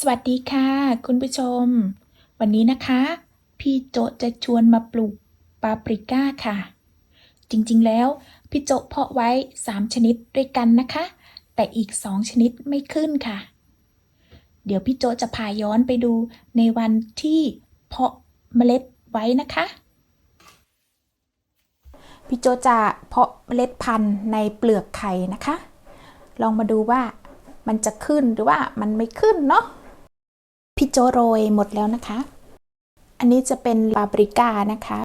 สวัสดีค่ะ คุณผู้ชม วันนี้นะคะ พี่โจจะชวนมาปลูกปาปริก้าค่ะ จริงๆแล้ว พี่โจเพาะไว้ 3 ชนิดด้วยกันนะคะ แต่อีก 2 ชนิดไม่ขึ้นค่ะ เดี๋ยวพี่โจจะพาย้อนไปดูในวันที่เพาะเมล็ดไว้นะคะ พี่โจจะเพาะเมล็ดพันธุ์ในเปลือกไข่นะคะ ลองมาดูว่ามันจะขึ้นหรือว่ามันไม่ขึ้นเนาะ พี่โจโรยหมดแล้วนะคะ อันนี้จะเป็นปาปริก้านะคะ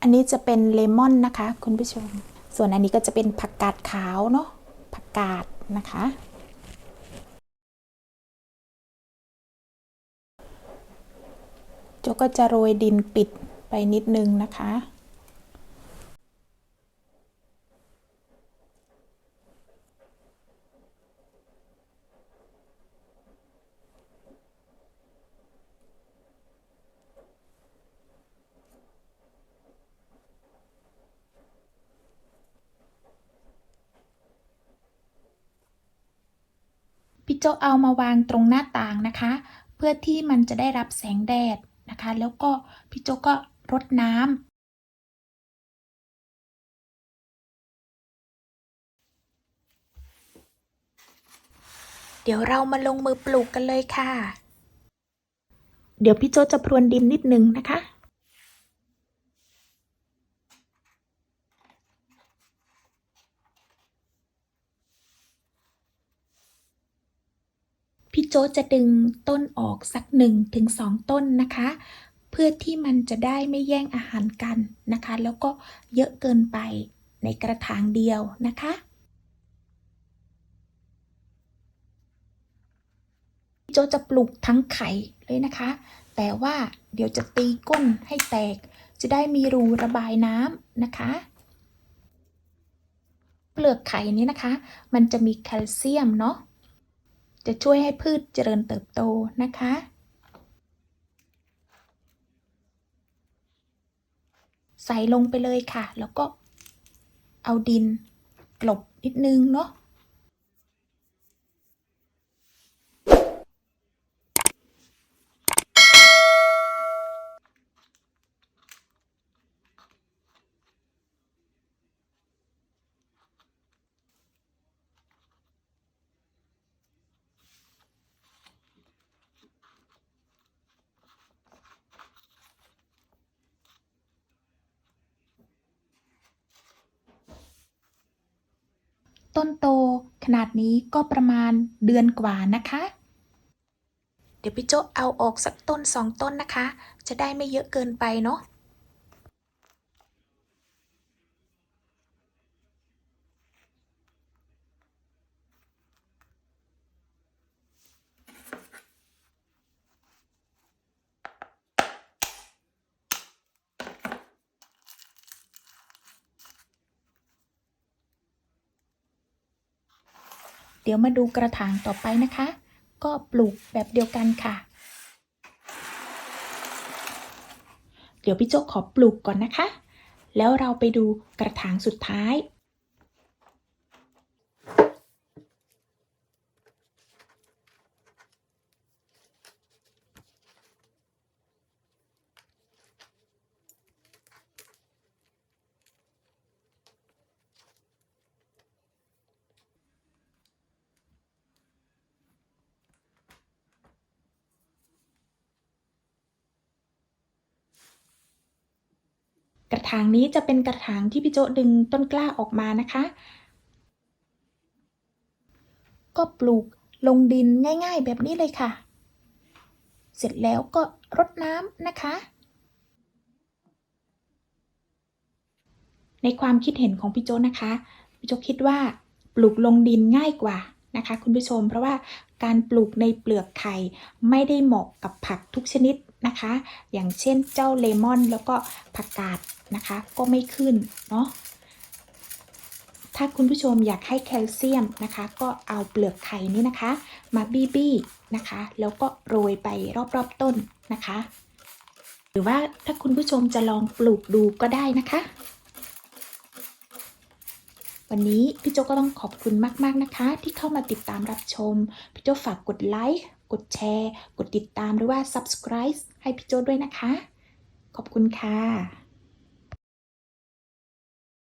อันนี้จะเป็นเลมอนนะคะ คุณผู้ชม ส่วนอันนี้ก็จะเป็นผักกาดขาวเนาะ ผักกาดนะคะ โจก็จะโรยดินปิดไปนิดนึงนะคะ พี่โจเอามาวางตรงหน้าต่างนะคะ เพื่อที่มันจะได้รับแสงแดดนะคะ แล้วก็พี่โจก็รดน้ำเดี๋ยวเรามาลงมือปลูกกันเลยค่ะ เดี๋ยวพี่โจจะพรวนดินนิดนึงนะคะ พี่ โจจะดึงต้นออกสักหนึ่งถึงสองต้นนะคะ เพื่อที่มันจะได้ไม่แย่งอาหารกันนะคะ แล้วก็เยอะเกินไปในกระถางเดียวนะคะ โจจะปลูกทั้งไข่เลยนะคะ แต่ว่าเดี๋ยวจะตีก้นให้แตก จะได้มีรูระบายน้ำนะคะเปลือกไข่นี้นะคะ มันจะมีแคลเซียมเนาะ จะช่วยให้พืชเจริญเติบโตนะคะ ใส่ลงไปเลยค่ะ แล้วก็เอาดินกลบนิดนึงเนาะ ต้นโตขนาดนี้ก็ประมาณเดือนกว่านะคะ เดี๋ยวพี่โจเอาออกสักต้นสองต้นนะคะ จะได้ไม่เยอะเกินไปเนาะ เดี๋ยวมาดูกระถางต่อไปนะคะ ก็ปลูกแบบเดียวกันค่ะ เดี๋ยวพี่โจขอปลูกก่อนนะคะ แล้วเราไปดูกระถางสุดท้าย กระถางนี้จะเป็นกระถางที่พี่โจดึงต้นกล้าออกมานะคะ ก็ปลูกลงดินง่ายๆ แบบนี้เลยค่ะ เสร็จแล้วก็รดน้ำนะคะ ในความคิดเห็นของพี่โจนะคะพี่โจคิดว่าปลูกลงดินง่ายกว่านะคะคุณผู้ชมเพราะว่าการปลูกในเปลือกไข่ไม่ได้เหมาะกับผักทุกชนิดนะคะ อย่างเช่นเจ้าเลมอนแล้วก็ผักกาด นะคะก็ไม่ขึ้นเนาะถ้าคุณผู้ชมอยากให้แคลเซียมนะคะ ก็เอาเปลือกไข่นี้นะคะ มาบี้บี้นะคะ แล้วก็โรยไปรอบๆต้นนะคะ หรือว่าถ้าคุณผู้ชมจะลองปลูกดูก็ได้นะคะ วันนี้พี่โจก็ต้องขอบคุณมากๆนะคะ ที่เข้ามาติดตามรับชม พี่โจฝากกดไลค์กดแชร์ กดติดตามหรือว่า subscribe ให้พี่โจ้ด้วยนะคะ ขอบคุณค่ะ